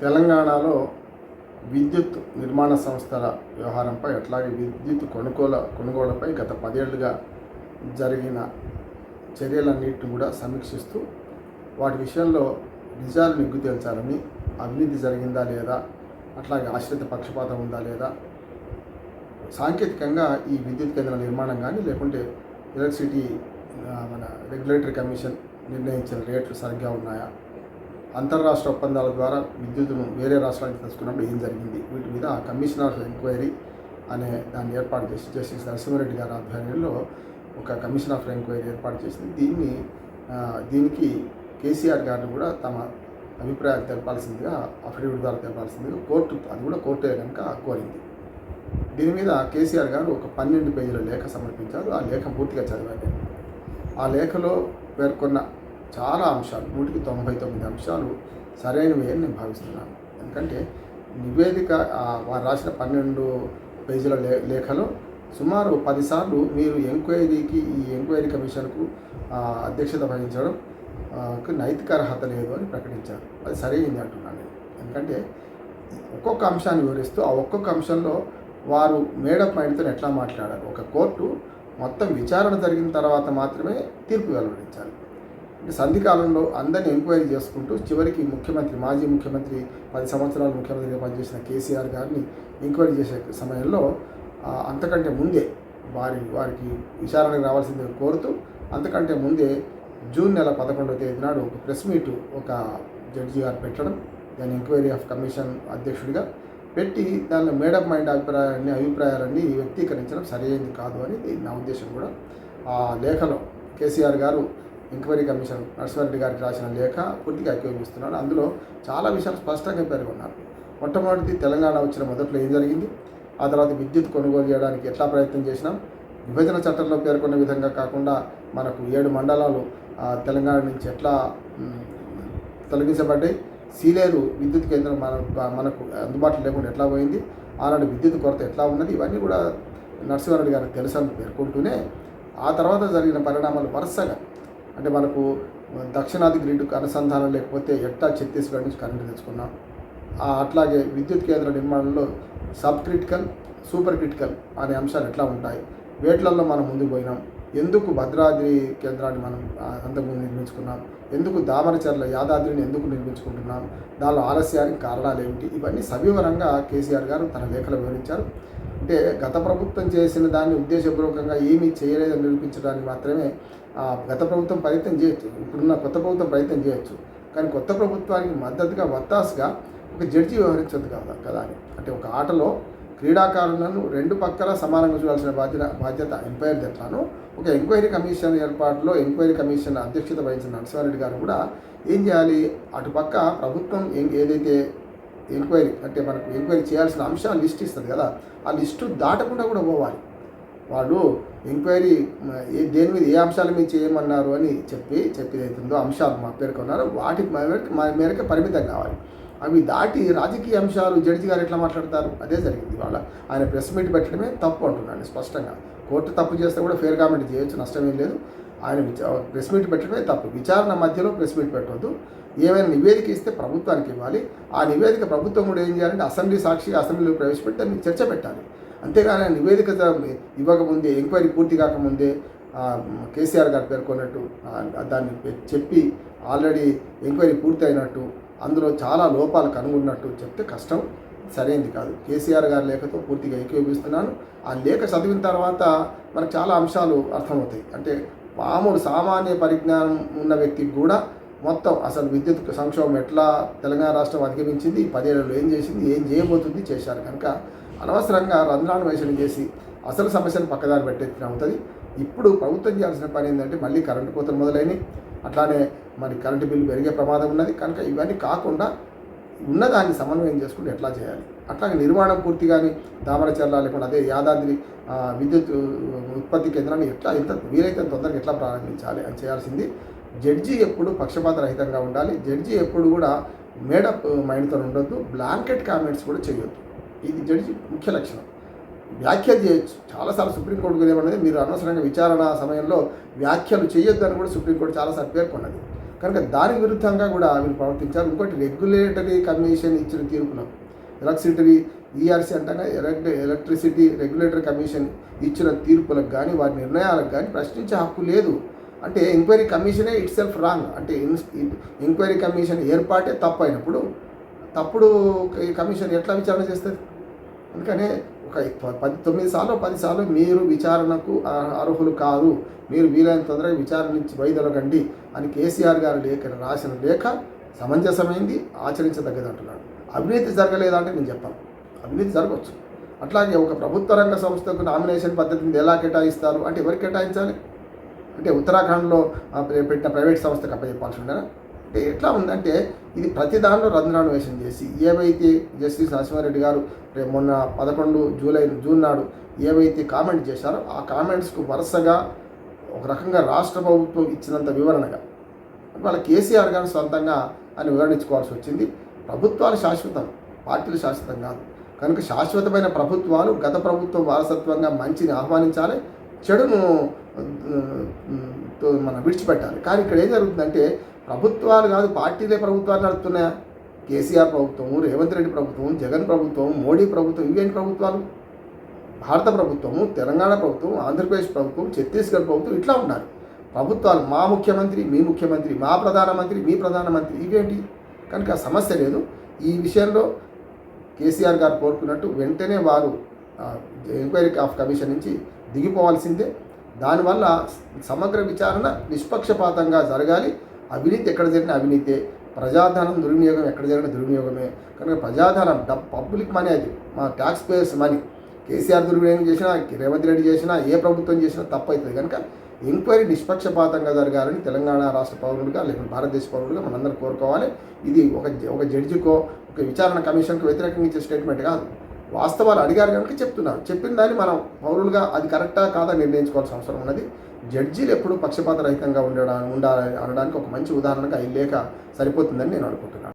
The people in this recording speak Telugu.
తెలంగాణలో విద్యుత్ నిర్మాణ సంస్థల వ్యవహారంపై అట్లాగే విద్యుత్ కొనుగోలు కొనుగోలుపై గత పదేళ్ళుగా జరిగిన చర్యలన్నింటిని కూడా సమీక్షిస్తూ వాటి విషయంలో నిజాలు నిగ్గు తేల్చాలని అవినీతి జరిగిందా లేదా అట్లాగే ఆశ్రిత పక్షపాతం ఉందా లేదా సాంకేతికంగా ఈ విద్యుత్ కేంద్రాల నిర్మాణం కానీ లేకుంటే ఎలక్ట్రిసిటీ మన రెగ్యులేటరీ కమిషన్ నిర్ణయించిన రేట్లు సరిగ్గా ఉన్నాయా అంతర్రాష్ట్ర ఒప్పందాల ద్వారా విద్యుత్తును వేరే రాష్ట్రానికి తీసుకున్నప్పుడు ఏం జరిగింది? వీటి మీద కమిషన్ ఆఫ్ ఎంక్వైరీ అనే దాన్ని ఏర్పాటు చేసి జస్టిస్ నరసింహారెడ్డి గారి ఆధ్వర్యంలో ఒక కమిషన్ ఆఫ్ ఎంక్వైరీ ఏర్పాటు చేసింది. దీన్ని దీనికి కేసీఆర్ గారిని కూడా తమ అభిప్రాయాలు తెలపాల్సిందిగా అఫిడవిట్ ద్వారా తెలపాల్సిందిగా కోర్టు అది కూడా కోర్టే కనుక కోరింది. దీని మీద కేసీఆర్ గారు ఒక పన్నెండు పేజీల లేఖ సమర్పించారు. ఆ లేఖ పూర్తిగా చదివాను ఆ లేఖలో పేర్కొన్న చాలా అంశాలు నూటికి తొంభై తొమ్మిది అంశాలు సరైనవి అని నేను భావిస్తున్నాను. ఎందుకంటే నివేదిక వారు రాసిన పన్నెండు పేజీల లే లేఖలో సుమారు పదిసార్లు మీరు ఎంక్వైరీకి ఈ ఎంక్వైరీ కమిషన్కు అధ్యక్షత వహించడం నైతిక అర్హత లేదు అని ప్రకటించారు. అది సరైంది అంటున్నాను నేను. ఎందుకంటే ఒక్కొక్క అంశాన్ని వివరిస్తూ ఆ ఒక్కొక్క అంశంలో వారు మేడప్ మైండ్తో ఎట్లా మాట్లాడారు? ఒక కోర్టు మొత్తం విచారణ జరిగిన తర్వాత మాత్రమే తీర్పు వెలువడించాలి సంధికాలంలో అందరిని ఎంక్వైరీ చేసుకుంటూ చివరికి ముఖ్యమంత్రి మాజీ ముఖ్యమంత్రి పది సంవత్సరాలు ముఖ్యమంత్రిగా పనిచేసిన కేసీఆర్ గారిని ఎంక్వైరీ చేసే సమయంలో అంతకంటే ముందే వారి వారికి విచారణకు రావాల్సిందే కోరుతూ అంతకంటే ముందే జూన్ నెల పదకొండవ తేదీ నాడు ఒక ప్రెస్ మీట్ ఒక జడ్జి గారు పెట్టడం దాని ఎంక్వైరీ ఆఫ్ కమిషన్ అధ్యక్షుడిగా పెట్టి దానిలో మేడప్ మైండ్ అభిప్రాయాన్ని అభిప్రాయాలన్నీ వ్యక్తీకరించడం సరైనది కాదు అని నా ఉద్దేశం కూడా. ఆ లేఖలో కేసీఆర్ గారు ఎంక్వైరీ కమిషన్ నరసింహారెడ్డి గారికి రాసిన లేఖ పూర్తిగా ఏకీభవిస్తున్నాడు అందులో చాలా విషయాలు స్పష్టంగా పేర్కొన్నారు. మొట్టమొదటిది తెలంగాణ వచ్చిన మొదట్లో ఏం జరిగింది? ఆ తర్వాత విద్యుత్ కొనుగోలు చేయడానికి ఎట్లా ప్రయత్నం చేసినాం? విభజన చట్టంలో పేర్కొన్న విధంగా కాకుండా మనకు ఏడు మండలాలు తెలంగాణ నుంచి ఎట్లా తొలగించబడ్డాయి? సీలేరు విద్యుత్ కేంద్రం మన మనకు అందుబాటులో లేకుండా ఎట్లా పోయింది? ఆనాడు విద్యుత్ కొరత ఎట్లా ఉన్నది? ఇవన్నీ కూడా నరసింహారెడ్డి గారికి తెలుసని పేర్కొంటూనే ఆ తర్వాత జరిగిన పరిణామాలు వరుసగా అంటే మనకు దక్షిణాది గ్రిడ్కు అనుసంధానం లేకపోతే ఎట్టా ఛత్తీస్గఢ్ నుంచి కరెంటు తెచ్చుకున్నాం. ఆ అట్లాగే విద్యుత్ కేంద్ర నిర్మాణంలో సబ్ క్రిటికల్ సూపర్ క్రిటికల్ అనే అంశాలు ఎట్లా ఉంటాయి? వేట్లలో మనం ముందుకు పోయినాం. ఎందుకు భద్రాద్రి కేంద్రాన్ని మనం అంతకుముందు నిర్మించుకున్నాం? ఎందుకు దామరచర్ల యాదాద్రిని ఎందుకు నిర్మించుకుంటున్నాం? దానిలో ఆలస్యానికి కారణాలు ఏమిటి? ఇవన్నీ సవివరంగా కేసీఆర్ గారు తన లేఖలో వివరించారు. అంటే గత ప్రభుత్వం చేసిన దాన్ని ఉద్దేశపూర్వకంగా ఏమీ చేయలేదని నిరూపించడానికి మాత్రమే గత ప్రభుత్వం ప్రయత్నం చేయొచ్చు. ఇప్పుడున్న కొత్త ప్రభుత్వం ప్రయత్నం చేయొచ్చు. కానీ కొత్త ప్రభుత్వానికి మద్దతుగా వత్తాసుగా ఒక జడ్జి వ్యవహరించదు కదా కదా అని. అంటే ఒక ఆటలో క్రీడాకారులను రెండు పక్కల సమానంగా చూడాల్సిన బాధ్యత బాధ్యత ఎంపైర్ ఎట్లానో ఒక ఎంక్వైరీ కమిషన్ ఏర్పాటులో ఎంక్వైరీ కమిషన్ అధ్యక్షత వహించిన నరసింహారెడ్డి గారు కూడా ఏం చేయాలి? అటుపక్క ప్రభుత్వం ఏం ఏదైతే ఎంక్వైరీ అంటే మనకు ఎంక్వైరీ చేయాల్సిన అంశాలు లిస్ట్ ఇస్తుంది కదా ఆ లిస్టు దాటకుండా కూడా పోవాలి. వాళ్ళు ఎంక్వైరీ ఏ దేని మీద ఏ అంశాల మీద చేయమన్నారు అని చెప్పి చెప్పేదైతుందో అంశాలు మా పేర్కొన్నారు వాటి మేరకు మా మేరకు పరిమితం కావాలి. అవి దాటి రాజకీయ అంశాలు జడ్జి గారు ఎట్లా మాట్లాడతారు? అదే జరిగింది వాళ్ళ ఆయన ప్రెస్ మీట్ పెట్టడమే తప్పు అంటున్నాను స్పష్టంగా. కోర్టు తప్పు చేస్తే కూడా ఫేర్ కామెంట్ చేయొచ్చు నష్టమేం లేదు. ఆయన ప్రెస్ మీట్ పెట్టడమే తప్పు. విచారణ మధ్యలో ప్రెస్ మీట్ పెట్టవద్దు ఏమైనా నివేదిక ఇస్తే ప్రభుత్వానికి ఇవ్వాలి. ఆ నివేదిక ప్రభుత్వం కూడా ఏం చేయాలంటే అసెంబ్లీ సాక్షిగా అసెంబ్లీలో ప్రవేశపెట్టి దాన్ని చర్చ పెట్టాలి. అంతేగాని నివేదిక ఇవ్వకముందే ఎంక్వైరీ పూర్తి కాకముందే కేసీఆర్ గారు పేర్కొన్నట్టు దాన్ని చెప్పి ఆల్రెడీ ఎంక్వైరీ పూర్తి అయినట్టు అందులో చాలా లోపాలు కనుగొన్నట్టు చెప్తే కష్టం సరైనది కాదు. కేసీఆర్ గారి లేఖతో పూర్తిగా ఏకీభవిస్తున్నాను. ఆ లేఖ చదివిన తర్వాత మనకు చాలా అంశాలు అర్థమవుతాయి. అంటే మామూలు సామాన్య పరిజ్ఞానం ఉన్న వ్యక్తికి కూడా మొత్తం అసలు విద్యుత్ సంక్షోభం ఎట్లా తెలంగాణ రాష్ట్రం అధిగమించింది పదిహేడులో పదేళ్ళలో ఏం చేసింది ఏం చేయబోతుంది చేశారు కనుక అనవసరంగా రంధ్రాన్వేషణ చేసి అసలు సమస్యను పక్కదారి పెట్టేసిన అవుతుంది. ఇప్పుడు ప్రభుత్వం చేయాల్సిన పని ఏంటంటే మళ్ళీ కరెంటు కోతలు మొదలైనవి అట్లానే మరి కరెంటు బిల్లు పెరిగే ప్రమాదం ఉన్నది. కనుక ఇవన్నీ కాకుండా ఉన్నదాన్ని సమన్వయం చేసుకుంటే ఎట్లా చేయాలి? అట్లాగే నిర్మాణం పూర్తి కానీ దామరచర్ల లేకుండా అదే యాదాద్రి విద్యుత్ ఉత్పత్తి కేంద్రాన్ని ఎట్లా ఎంత వీలైతే తొందరగా ఎట్లా ప్రారంభించాలి అని చేయాల్సింది. జడ్జి ఎప్పుడు పక్షపాత రహితంగా ఉండాలి. జడ్జి ఎప్పుడు కూడా మేడప్ మైండ్తో ఉండొద్దు. బ్లాంకెట్ కామెంట్స్ కూడా చేయొద్దు. ఇది జడ్జి ముఖ్య లక్షణం. వ్యాఖ్యలు చేయొచ్చు చాలాసార్లు సుప్రీంకోర్టు ఏమన్నది మీరు అనవసరంగా విచారణ సమయంలో వ్యాఖ్యలు చేయొద్దని కూడా సుప్రీంకోర్టు చాలాసార్లు పేర్కొన్నది. కనుక దానికి విరుద్ధంగా కూడా వీళ్ళు ప్రవర్తించారు. ఇంకోటి రెగ్యులేటరీ కమిషన్ ఇచ్చిన తీర్పులో ఎలక్ట్రిసిటీ ఈఆర్సీ అంటగా ఎలక్ట్రి ఎలక్ట్రిసిటీ రెగ్యులేటరీ కమిషన్ ఇచ్చిన తీర్పులకు కానీ వారి నిర్ణయాలకు కానీ ప్రశ్నించే హక్కు లేదు. అంటే ఎంక్వైరీ కమిషనే ఇట్ సెల్ఫ్ రాంగ్. అంటే ఎంక్వైరీ కమిషన్ ఏర్పాటే తప్పు అయినప్పుడు తప్పుడు ఈ కమిషన్ ఎట్లా విచారణ చేస్తుంది? అందుకనే ఒక పది తొమ్మిది సార్లు పది సార్లు మీరు విచారణకు అర్హులు కాదు మీరు వీలైన తొందరగా విచారణ నుంచి వైదొలగండి అని కేసీఆర్ గారు లేఖ రాసిన లేఖ సమంజసమైంది ఆచరించదగ్గది అంటున్నాడు. అవినీతి జరగలేదంటే నేను చెప్పాను. అవినీతి జరగవచ్చు. అట్లాగే ఒక ప్రభుత్వ రంగ సంస్థకు నామినేషన్ పద్ధతిని ఎలా కేటాయిస్తారు? అంటే ఎవరికి కేటాయించాలి? అంటే ఉత్తరాఖండ్లో పెట్టిన ప్రైవేట్ సంస్థకు అప్పచెప్పాల్సి ఉండేనా? అంటే ఎట్లా ఉందంటే ఇది ప్రతి దానిలో రంధ్రాన్వేషణ చేసి ఏవైతే జస్టిస్ నరసింహారెడ్డి గారు రేపు మొన్న పదకొండు జూలై జూన్ నాడు ఏవైతే కామెంట్ చేశారో ఆ కామెంట్స్కు వరుసగా ఒక రకంగా రాష్ట్ర ప్రభుత్వం ఇచ్చినంత వివరణగా. వాళ్ళ కేసీఆర్ గారు సొంతంగా అని వివరణించుకోవాల్సి వచ్చింది. ప్రభుత్వాలు శాశ్వతం పార్టీలు శాశ్వతం కాదు. కనుక శాశ్వతమైన ప్రభుత్వాలు గత ప్రభుత్వం వారసత్వంగా మంచిని ఆహ్వానించాలి చెడును తో మనం విడిచిపెట్టాలి. కానీ ఇక్కడ ఏం జరుగుతుందంటే ప్రభుత్వాలు కాదు పార్టీలే ప్రభుత్వాలు నడుపుతున్నాయా? కేసీఆర్ ప్రభుత్వం రేవంత్ రెడ్డి ప్రభుత్వం జగన్ ప్రభుత్వం మోడీ ప్రభుత్వం ఇవేంటి ప్రభుత్వాలు? భారత ప్రభుత్వము తెలంగాణ ప్రభుత్వం ఆంధ్రప్రదేశ్ ప్రభుత్వం ఛత్తీస్గఢ్ ప్రభుత్వం ఇట్లా ఉన్నారు. ప్రభుత్వాలు మా ముఖ్యమంత్రి మీ ముఖ్యమంత్రి మా ప్రధానమంత్రి మీ ప్రధానమంత్రి ఇవేంటి? కనుక సమస్య లేదు. ఈ విషయంలో కేసీఆర్ గారు కోరుకున్నట్టు వెంటనే వారు ఎంక్వైరీ ఆఫ్ కమిషన్ నుంచి దిగిపోవాల్సిందే. దానివల్ల సమగ్ర విచారణ నిష్పక్షపాతంగా జరగాలి. అవినీతి ఎక్కడ జరిగిన అవినీతే ప్రజాధనం దుర్వినియోగం ఎక్కడ జరిగిన దుర్వినియోగమే. కనుక ప్రజాధనం డబ్ పబ్లిక్ మనీ అది మా ట్యాక్స్ పేయర్స్ మనీ. కేసీఆర్ దుర్వినియోగం చేసినా రేవంత్ రెడ్డి చేసినా ఏ ప్రభుత్వం చేసినా తప్పు అవుతుంది కనుక ఎంక్వైరీ నిష్పక్షపాతంగా జరగాలని తెలంగాణ రాష్ట్ర పౌరులుగా లేకపోతే భారతదేశ పౌరులుగా మనందరం కోరుకోవాలి. ఇది ఒక జ- ఒక జడ్జికో ఒక విచారణ కమిషన్కు వ్యతిరేకంగా ఇచ్చే స్టేట్మెంట్ కాదు. వాస్తవాలు అడిగారు కనుక చెప్తున్నారు చెప్పిన దాన్ని మనం పౌరులుగా అది కరెక్టా కాదా నిర్ణయించుకోవాల్సిన అవసరం ఉన్నది. జడ్జీలు ఎప్పుడు పక్షపాత రహితంగా ఉండడా ఉండాలని అనడానికి ఒక మంచి ఉదాహరణగా ఈ లేఖ సరిపోతుందని నేను అనుకుంటున్నాను.